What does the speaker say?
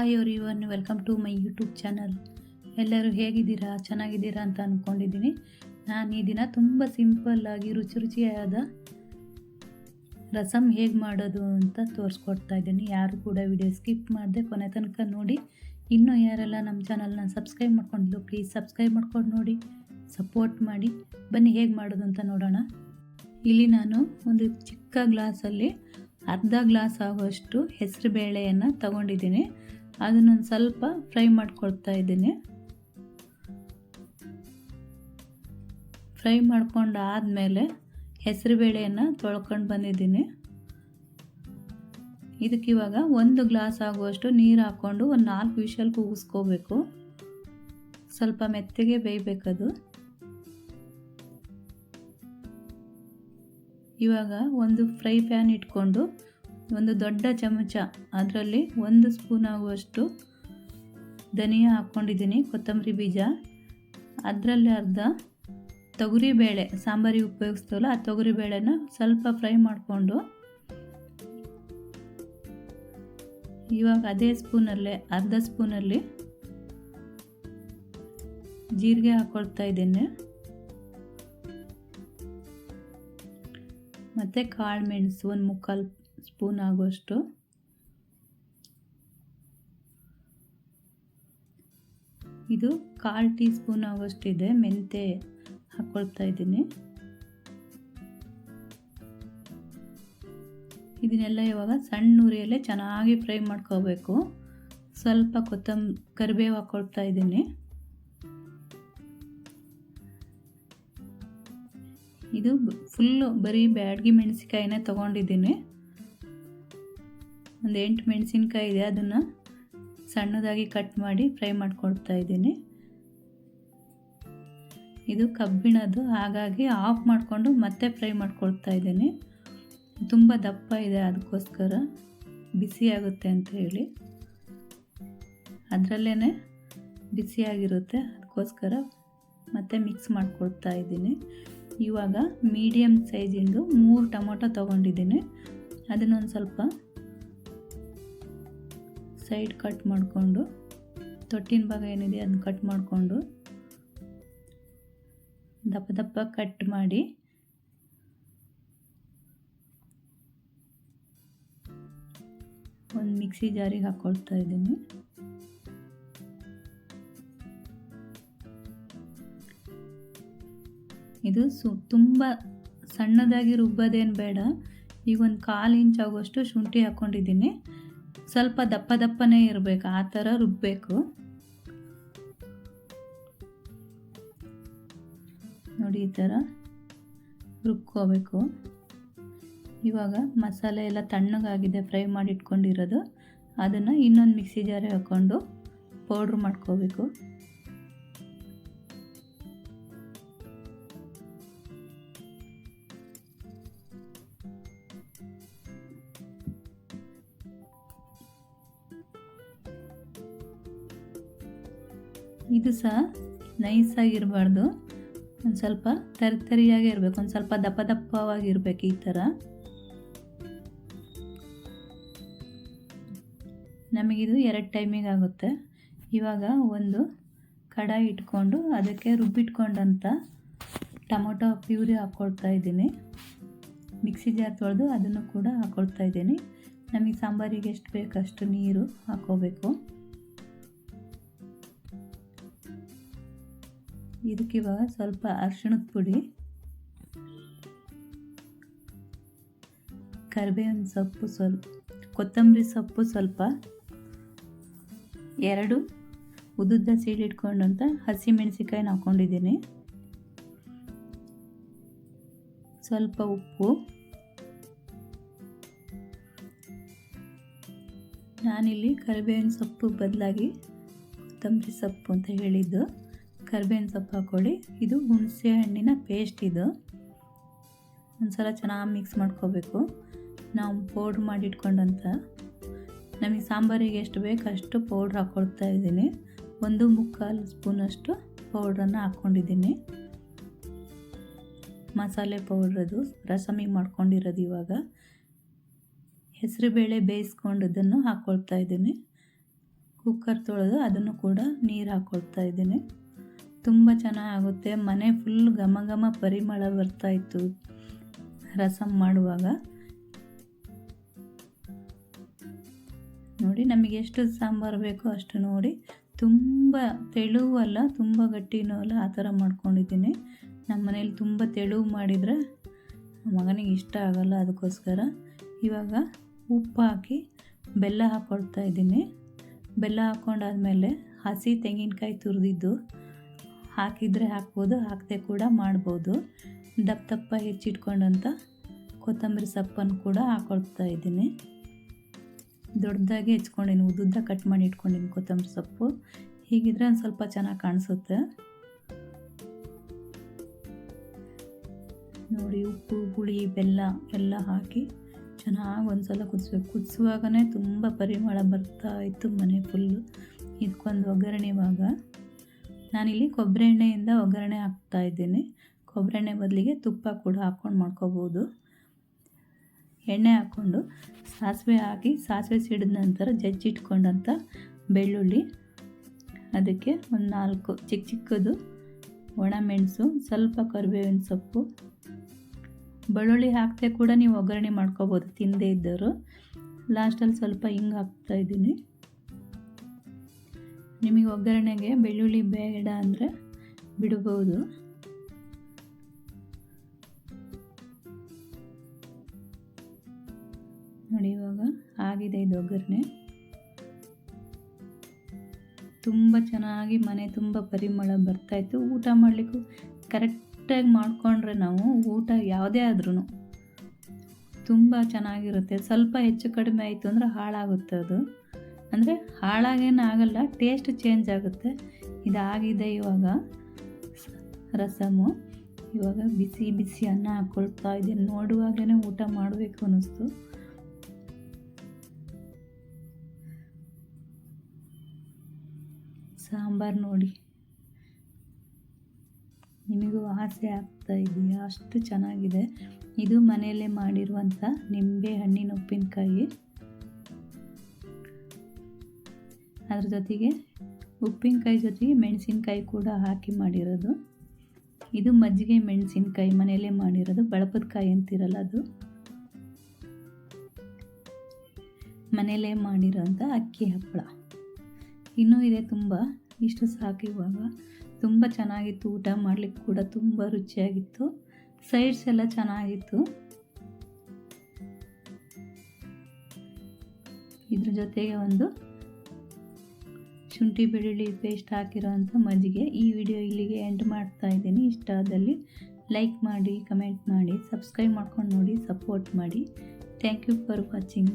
Hi everyone welcome to my YouTube channel ಎಲ್ಲರೂ ಹೇಗಿದ್ದೀರಾ? ಚೆನ್ನಾಗಿದ್ದೀರಾ ಅಂತ ಅಂದ್ಕೊಂಡಿದ್ದೀನಿ ನಾನು ಈ ದಿನ ತುಂಬ ಸಿಂಪಲ್ಲಾಗಿ ರುಚಿ ರುಚಿಯಾದ ರಸಮ್ ಹೇಗೆ ಮಾಡೋದು ಅಂತ ತೋರಿಸ್ಕೊಡ್ತಾ ಇದ್ದೀನಿ. ಯಾರು ಕೂಡ ವಿಡಿಯೋ ಸ್ಕಿಪ್ ಮಾಡದೆ ಕೊನೆ ತನಕ ನೋಡಿ. ಇನ್ನೂ ಯಾರೆಲ್ಲ ನಮ್ಮ ಚಾನಲ್ನ ಸಬ್ಸ್ಕ್ರೈಬ್ ಮಾಡ್ಕೊಂಡಿದ್ದು ಪ್ಲೀಸ್ ಸಬ್ಸ್ಕ್ರೈಬ್ ಮಾಡ್ಕೊಂಡು ನೋಡಿ. ಸಪೋರ್ಟ್ ಮಾಡಿ. ಬನ್ನಿ, ಹೇಗೆ ಮಾಡೋದು ಅಂತ ನೋಡೋಣ. ಇಲ್ಲಿ ನಾನು ಒಂದು ಚಿಕ್ಕ ಗ್ಲಾಸಲ್ಲಿ ಅರ್ಧ ಗ್ಲಾಸ್ ಆಗುವಷ್ಟು ಹೆಸರು ಬೇಳೆಯನ್ನು ತಗೊಂಡಿದ್ದೀನಿ. ಅದನ್ನೊಂದು ಸ್ವಲ್ಪ ಫ್ರೈ ಮಾಡ್ಕೊಳ್ತಾ ಇದ್ದೀನಿ. ಫ್ರೈ ಮಾಡ್ಕೊಂಡು ಆದಮೇಲೆ ಹೆಸರು ಬೇಳೆಯನ್ನು ತೊಳ್ಕೊಂಡು ಬಂದಿದ್ದೀನಿ. ಇದಕ್ಕಿವಾಗ ಒಂದು ಗ್ಲಾಸ್ ಆಗುವಷ್ಟು ನೀರು ಹಾಕ್ಕೊಂಡು ಒಂದು ನಾಲ್ಕು ವಿಷಲ್ ಕೂಗಿಸ್ಕೋಬೇಕು. ಸ್ವಲ್ಪ ಮೆತ್ತಗೆ ಬೇಯಬೇಕದು. ಇವಾಗ ಒಂದು ಫ್ರೈ ಪ್ಯಾನ್ ಇಟ್ಕೊಂಡು ಒಂದು ದೊಡ್ಡ ಚಮಚ, ಅದರಲ್ಲಿ ಒಂದು ಸ್ಪೂನ್ ಆಗುವಷ್ಟು ಧನಿಯಾ ಹಾಕ್ಕೊಂಡಿದ್ದೀನಿ, ಕೊತ್ತಂಬರಿ ಬೀಜ. ಅದರಲ್ಲಿ ಅರ್ಧ ತೊಗರಿಬೇಳೆ, ಸಾಂಬಾರಿಗೆ ಉಪಯೋಗಿಸ್ತೀವಲ್ಲ, ಆ ತೊಗರಿಬೇಳೆನ ಸ್ವಲ್ಪ ಫ್ರೈ ಮಾಡಿಕೊಂಡು, ಇವಾಗ ಅದೇ ಸ್ಪೂನಲ್ಲೇ, ಅರ್ಧ ಸ್ಪೂನಲ್ಲಿ ಜೀರಿಗೆ ಹಾಕ್ಕೊಳ್ತಾ ಇದ್ದೇನೆ. ಮತ್ತು ಕಾಳು ಮೆಣಸು, ಒಂದು ಮುಕ್ಕಾಲು ಸ್ಪೂನ್ ಆಗುವಷ್ಟು ಇದು ಕಾಲು ಟೀ ಸ್ಪೂನ್ ಆಗುವಷ್ಟಿದೆ. ಮೆಂತೆ ಹಾಕ್ಕೊಳ್ತಾ ಇದ್ದೀನಿ. ಇದನ್ನೆಲ್ಲ ಇವಾಗ ಸಣ್ಣ ಉರಿಯಲ್ಲೇ ಚೆನ್ನಾಗಿ ಫ್ರೈ ಮಾಡ್ಕೋಬೇಕು. ಸ್ವಲ್ಪ ಕೊತ್ತಂಬ ಕರಿಬೇವು ಹಾಕ್ಕೊಳ್ತಾ ಇದ್ದೀನಿ. ಇದು ಫುಲ್ಲು ಬರೀ ಬ್ಯಾಡ್ಗಿ ಮೆಣಸಿಕಾಯಿನೇ ತೊಗೊಂಡಿದ್ದೀನಿ. ಒಂದು ಎಂಟು ಮೆಣಸಿನ್ಕಾಯಿ ಇದೆ, ಅದನ್ನು ಸಣ್ಣದಾಗಿ ಕಟ್ ಮಾಡಿ ಫ್ರೈ ಮಾಡಿಕೊಡ್ತಾ ಇದ್ದೀನಿ. ಇದು ಕಬ್ಬಿಣದ್ದು, ಹಾಗಾಗಿ ಆಫ್ ಮಾಡಿಕೊಂಡು ಮತ್ತೆ ಫ್ರೈ ಮಾಡ್ಕೊಳ್ತಾ ಇದ್ದೀನಿ. ತುಂಬ ದಪ್ಪ ಇದೆ ಅದಕ್ಕೋಸ್ಕರ ಬಿಸಿಯಾಗುತ್ತೆ ಅಂತ ಹೇಳಿ. ಅದರಲ್ಲೇ ಬಿಸಿಯಾಗಿರುತ್ತೆ ಅದಕ್ಕೋಸ್ಕರ ಮತ್ತೆ ಮಿಕ್ಸ್ ಮಾಡ್ಕೊಳ್ತಾ ಇದ್ದೀನಿ. ಇವಾಗ ಮೀಡಿಯಮ್ ಸೈಜಿಂದು ಮೂರು ಟೊಮೊಟೊ ತೊಗೊಂಡಿದ್ದೀನಿ. ಅದನ್ನೊಂದು ಸ್ವಲ್ಪ ಸೈಡ್ ಕಟ್ ಮಾಡಿಕೊಂಡು, ತೊಟ್ಟಿನ ಭಾಗ ಏನಿದೆ ಅದನ್ನ ಕಟ್ ಮಾಡಿಕೊಂಡು, ದಪ್ಪ ದಪ್ಪ ಕಟ್ ಮಾಡಿ, ಒಂದು ಮಿಕ್ಸಿ ಜಾರಿಗೆ ಹಾಕ್ಕೊಳ್ತಾ ಇದ್ದೀನಿ. ಇದು ಸು, ತುಂಬ ಸಣ್ಣದಾಗಿ ರುಬ್ಬೋದೇನು ಬೇಡ. ಈಗ ಒಂದು ಕಾಲು ಇಂಚ್ ಆಗುವಷ್ಟು ಶುಂಠಿ ಹಾಕ್ಕೊಂಡಿದ್ದೀನಿ ಸ್ವಲ್ಪ ದಪ್ಪ ದಪ್ಪನೇ ಇರಬೇಕು, ಆ ಥರ ರುಬ್ಬಬೇಕು ನೋಡಿ, ಈ ಥರ ರುಬ್ಕೋಬೇಕು. ಇವಾಗ ಮಸಾಲೆ ಎಲ್ಲ ತಣ್ಣಗಾಗಿದೆ, ಫ್ರೈ ಮಾಡಿ ಇಟ್ಕೊಂಡಿರೋದು ಅದನ್ನು ಇನ್ನೊಂದು ಮಿಕ್ಸಿ ಜಾರಿಗೆ ಹಾಕ್ಕೊಂಡು ಪೌಡ್ರ್ ಮಾಡ್ಕೋಬೇಕು. ಇದು ಸಹ ನೈಸಾಗಿರಬಾರ್ದು ಒಂದು ಸ್ವಲ್ಪ ತರಿ ತರಿಯಾಗಿ ಇರಬೇಕು. ಒಂದು ಸ್ವಲ್ಪ ದಪ್ಪ ದಪ್ಪವಾಗಿರ್ಬೇಕು ಈ ಥರ ನಮಗಿದು ಎರಡು ಟೈಮಿಗೆ ಆಗುತ್ತೆ. ಇವಾಗ ಒಂದು ಕಡಾಯಿ ಇಟ್ಕೊಂಡು ಅದಕ್ಕೆ ರುಬ್ಬಿಟ್ಕೊಂಡಂಥ ಟೊಮೊಟೊ ಪ್ಯೂರಿ ಹಾಕ್ಕೊಳ್ತಾ ಇದ್ದೀನಿ. ಮಿಕ್ಸಿ ಜಾರ್ ತೊಳೆದು ಅದನ್ನು ಕೂಡ ಹಾಕ್ಕೊಳ್ತಾ ಇದ್ದೀನಿ. ನಮಗೆ ಸಾಂಬಾರಿಗೆ ಎಷ್ಟು ಬೇಕಷ್ಟು ನೀರು ಹಾಕ್ಕೋಬೇಕು ಇದಕ್ಕೆ ಇವಾಗ ಸ್ವಲ್ಪ ಅರಿಶಿಣದ ಪುಡಿ, ಕರಿಬೇವಿನ ಸೊಪ್ಪು ಸ್ವಲ್ಪ, ಕೊತ್ತಂಬರಿ ಸೊಪ್ಪು ಸ್ವಲ್ಪ, ಎರಡು ಉದ್ದುದ್ದ ಸೀಳಿಟ್ಕೊಂಡಂಥ ಹಸಿ ಮೆಣಸಿಕಾಯಿ ಹಾಕ್ಕೊಂಡಿದ್ದೀನಿ ಸ್ವಲ್ಪ ಉಪ್ಪು. ನಾನಿಲ್ಲಿ ಕರಿಬೇವಿನ ಸೊಪ್ಪು ಬದಲಾಗಿ ಕೊತ್ತಂಬರಿ ಸೊಪ್ಪು ಅಂತ ಹೇಳಿದ್ದು. ಕರಿಬೇವಿನ ಸೊಪ್ಪು ಹಾಕ್ಕೊಳ್ಳಿ. ಇದು ಹುಣಸೆ ಹಣ್ಣಿನ ಪೇಸ್ಟ್ ಇದು. ಒಂದ್ಸಲ ಚೆನ್ನಾಗಿ ಮಿಕ್ಸ್ ಮಾಡ್ಕೋಬೇಕು. ನಾವು ಪೌಡ್ರ್ ಮಾಡಿಟ್ಕೊಂಡಂತ. ನಮಗೆ ಸಾಂಬಾರಿಗೆ ಎಷ್ಟು ಬೇಕು ಅಷ್ಟು ಪೌಡ್ರ್ ಹಾಕ್ಕೊಳ್ತಾ ಇದ್ದೀನಿ. ಒಂದು ಮುಕ್ಕಾಲು ಸ್ಪೂನಷ್ಟು ಪೌಡ್ರನ್ನು ಹಾಕ್ಕೊಂಡಿದ್ದೀನಿ. ಮಸಾಲೆ ಪೌಡ್ರದು ರಸಮಿಗೆ ಮಾಡ್ಕೊಂಡಿರೋದು ಇವಾಗ. ಹೆಸರುಬೇಳೆ ಬೇಯಿಸ್ಕೊಂಡದನ್ನು ಹಾಕ್ಕೊಳ್ತಾ ಇದ್ದೀನಿ. ಕುಕ್ಕರ್ ತೊಳೆದು ಅದನ್ನು ಕೂಡ ನೀರು ಹಾಕ್ಕೊಳ್ತಾ ಇದ್ದೀನಿ. ತುಂಬ ಚೆನ್ನಾಗುತ್ತೆ ಮನೆ ಫುಲ್ ಘಮ ಘಮ ಪರಿಮಳ ಬರ್ತಾಯಿತ್ತು ರಸಂ ಮಾಡುವಾಗ. ನೋಡಿ ನಮಗೆ ಎಷ್ಟು ಸಾಂಬಾರು ಬೇಕೋ ಅಷ್ಟು ನೋಡಿ. ತುಂಬ ತೆಳುವು ಅಲ್ಲ, ತುಂಬ ಗಟ್ಟಿನೂ ಅಲ್ಲ, ಆ ಥರ ಮಾಡ್ಕೊಂಡಿದ್ದೀನಿ. ನಮ್ಮ ಮನೇಲಿ ತುಂಬ ತೆಳುವು ಮಾಡಿದರೆ ಮಗನಿಗೆ ಇಷ್ಟ ಆಗಲ್ಲ ಅದಕ್ಕೋಸ್ಕರ. ಇವಾಗ ಉಪ್ಪು ಹಾಕಿ ಬೆಲ್ಲ ಹಾಕ್ಕೊಳ್ತಾ ಇದ್ದೀನಿ. ಬೆಲ್ಲ ಹಾಕ್ಕೊಂಡಾದ್ಮೇಲೆ ಹಸಿ ತೆಂಗಿನಕಾಯಿ ತುರಿದಿದ್ದು. ಹಾಕಿದರೆ ಹಾಕ್ಬೋದು, ಹಾಕದೆ ಕೂಡ ಮಾಡ್ಬೋದು. ದಪ್ಪ ದಪ್ಪ ಹೆಚ್ಚಿಟ್ಕೊಂಡಂಥ ಕೊತ್ತಂಬರಿ ಸೊಪ್ಪನ್ನು ಕೂಡ ಹಾಕೊಳ್ತಾ ಇದ್ದೀನಿ. ದೊಡ್ಡದಾಗಿ ಹೆಚ್ಕೊಂಡಿನಿ, ಉದ್ದುದ್ದ ಕಟ್ ಮಾಡಿ ಇಟ್ಕೊಂಡಿನಿ ಕೊತ್ತಂಬರಿ ಸೊಪ್ಪು. ಹೀಗಿದ್ರೆ ಒಂದು ಸ್ವಲ್ಪ ಚೆನ್ನಾಗಿ ಕಾಣಿಸುತ್ತೆ. ನೋಡಿ, ಉಪ್ಪು, ಹುಳಿ, ಬೆಲ್ಲ ಎಲ್ಲ ಹಾಕಿ ಚೆನ್ನಾಗಿ ಒಂದು ಸಲ ಕುದಿಸ್ಬೇಕು. ಕುದಿಸುವಾಗನೇ ತುಂಬ ಪರಿಮಳ ಬರ್ತಾ ಇತ್ತು ಮನೆ ಫುಲ್ಲು ಇದಕ್ಕೊಂದು ಒಗ್ಗರಣೆ ಇವಾಗ. ನಾನಿಲ್ಲಿ ಕೊಬ್ಬರಿ ಎಣ್ಣೆಯಿಂದ ಒಗ್ಗರಣೆ ಹಾಕ್ತಾ ಇದ್ದೀನಿ. ಕೊಬ್ಬರಿ ಎಣ್ಣೆ ಬದಲಿಗೆ ತುಪ್ಪ ಕೂಡ ಹಾಕ್ಕೊಂಡು ಮಾಡ್ಕೋಬೋದು. ಎಣ್ಣೆ ಹಾಕ್ಕೊಂಡು ಸಾಸಿವೆ ಹಾಕಿ, ಸಾಸಿವೆ ಸಿಡಿದ ನಂತರ ಜಜ್ಜಿಟ್ಕೊಂಡಂಥ ಬೆಳ್ಳುಳ್ಳಿ, ಅದಕ್ಕೆ ಒಂದು ನಾಲ್ಕು ಚಿಕ್ಕ ಚಿಕ್ಕದು ಒಣಮೆಣಸು ಸ್ವಲ್ಪ ಕರಿಬೇವಿನ ಸೊಪ್ಪು. ಬೆಳ್ಳುಳ್ಳಿ ಹಾಕದೆ ಕೂಡ ನೀವು ಒಗ್ಗರಣೆ ಮಾಡ್ಕೋಬೋದು ತಿಂದೇ ಇದ್ದವರು. ಲಾಸ್ಟಲ್ಲಿ ಸ್ವಲ್ಪ ಹಿಂಗೆ ಹಾಕ್ತಾ ಇದ್ದೀನಿ. ನಿಮಗೆ ಒಗ್ಗರಣೆಗೆ ಬೆಳ್ಳುಳ್ಳಿ ಬೇಡ ಅಂದರೆ ಬಿಡಬಹುದು. ನೋಡಿ ಇವಾಗ ಆಗಿದೆ ಇದು ಒಗ್ಗರಣೆ. ತುಂಬ ಚೆನ್ನಾಗಿ ಮನೆ ತುಂಬ ಪರಿಮಳ ಬರ್ತಾಯಿತ್ತು ಊಟ ಮಾಡಲಿಕ್ಕೂ ಕರೆಕ್ಟಾಗಿ ಮಾಡಿಕೊಂಡ್ರೆ ನಾವು ಊಟ ಯಾವುದೇ ಆದ್ರೂ ತುಂಬ ಚೆನ್ನಾಗಿರುತ್ತೆ. ಸ್ವಲ್ಪ ಹೆಚ್ಚು ಕಡಿಮೆ ಆಯಿತು ಅಂದರೆ ಹಾಳಾಗುತ್ತೆ ಅದು. ಅಂದರೆ ಹಾಳಾಗೇನು ಆಗಲ್ಲ ಟೇಸ್ಟ್ ಚೇಂಜ್ ಆಗುತ್ತೆ. ಇದಾಗಿದೆ ಇವಾಗ ರಸಮು. ಇವಾಗ ಬಿಸಿ ಬಿಸಿ ಅನ್ನ ಹಾಕ್ಕೊಳ್ತಾ ಇದೆ ನೋಡುವಾಗಲೇ ಊಟ ಮಾಡಬೇಕು ಅನ್ನಿಸ್ತು. ಸಾಂಬಾರು ನೋಡಿ. ನಿಮಗೂ ಆಸೆ ಆಗ್ತಾ ಇದೆಯಾ? ಅಷ್ಟು ಚೆನ್ನಾಗಿದೆ. ಇದು ಮನೆಯಲ್ಲೇ ಮಾಡಿರುವಂಥ ನಿಂಬೆ ಹಣ್ಣಿನ ಉಪ್ಪಿನಕಾಯಿ. ಅದ್ರ ಜೊತೆಗೆ ಉಪ್ಪಿನಕಾಯಿ ಜೊತೆಗೆ ಮೆಣಸಿನ್ಕಾಯಿ ಕೂಡ ಹಾಕಿ ಮಾಡಿರೋದು. ಇದು ಮಜ್ಜಿಗೆ ಮೆಣಸಿನ್ಕಾಯಿ ಮನೆಯಲ್ಲೇ ಮಾಡಿರೋದು. ಬಳಪದ ಕಾಯಿ ಅಂತಿರಲ್ಲ ಅದು. ಮನೆಯಲ್ಲೇ ಮಾಡಿರೋಂಥ ಅಕ್ಕಿ ಹಪ್ಪಳ. ಇನ್ನೂ ಇದೆ ತುಂಬ. ಇಷ್ಟು ಸಾಕು ಇವಾಗ. ತುಂಬ ಚೆನ್ನಾಗಿತ್ತು ಊಟ ಮಾಡಲಿಕ್ಕೆ ಕೂಡ ತುಂಬ ರುಚಿಯಾಗಿತ್ತು. ಸೈಡ್ಸ್ ಎಲ್ಲ ಚೆನ್ನಾಗಿತ್ತು. ಇದ್ರ ಜೊತೆಗೆ ಒಂದು ಶುಂಠಿ ಬೆಳ್ಳುಳ್ಳಿ ಪೇಸ್ಟ್ ಹಾಕಿರೋವಂಥ ಮಜ್ಜಿಗೆ ಈ ವಿಡಿಯೋ ಇಲ್ಲಿಗೆ ಎಂಡ್ ಮಾಡ್ತಾ ಇದ್ದೀನಿ. ಇಷ್ಟ ಆದಲ್ಲಿ ಲೈಕ್ ಮಾಡಿ ಕಮೆಂಟ್ ಮಾಡಿ ಸಬ್ಸ್ಕ್ರೈಬ್ ಮಾಡ್ಕೊಂಡು ನೋಡಿ ಸಪೋರ್ಟ್ ಮಾಡಿ. Thank you for watching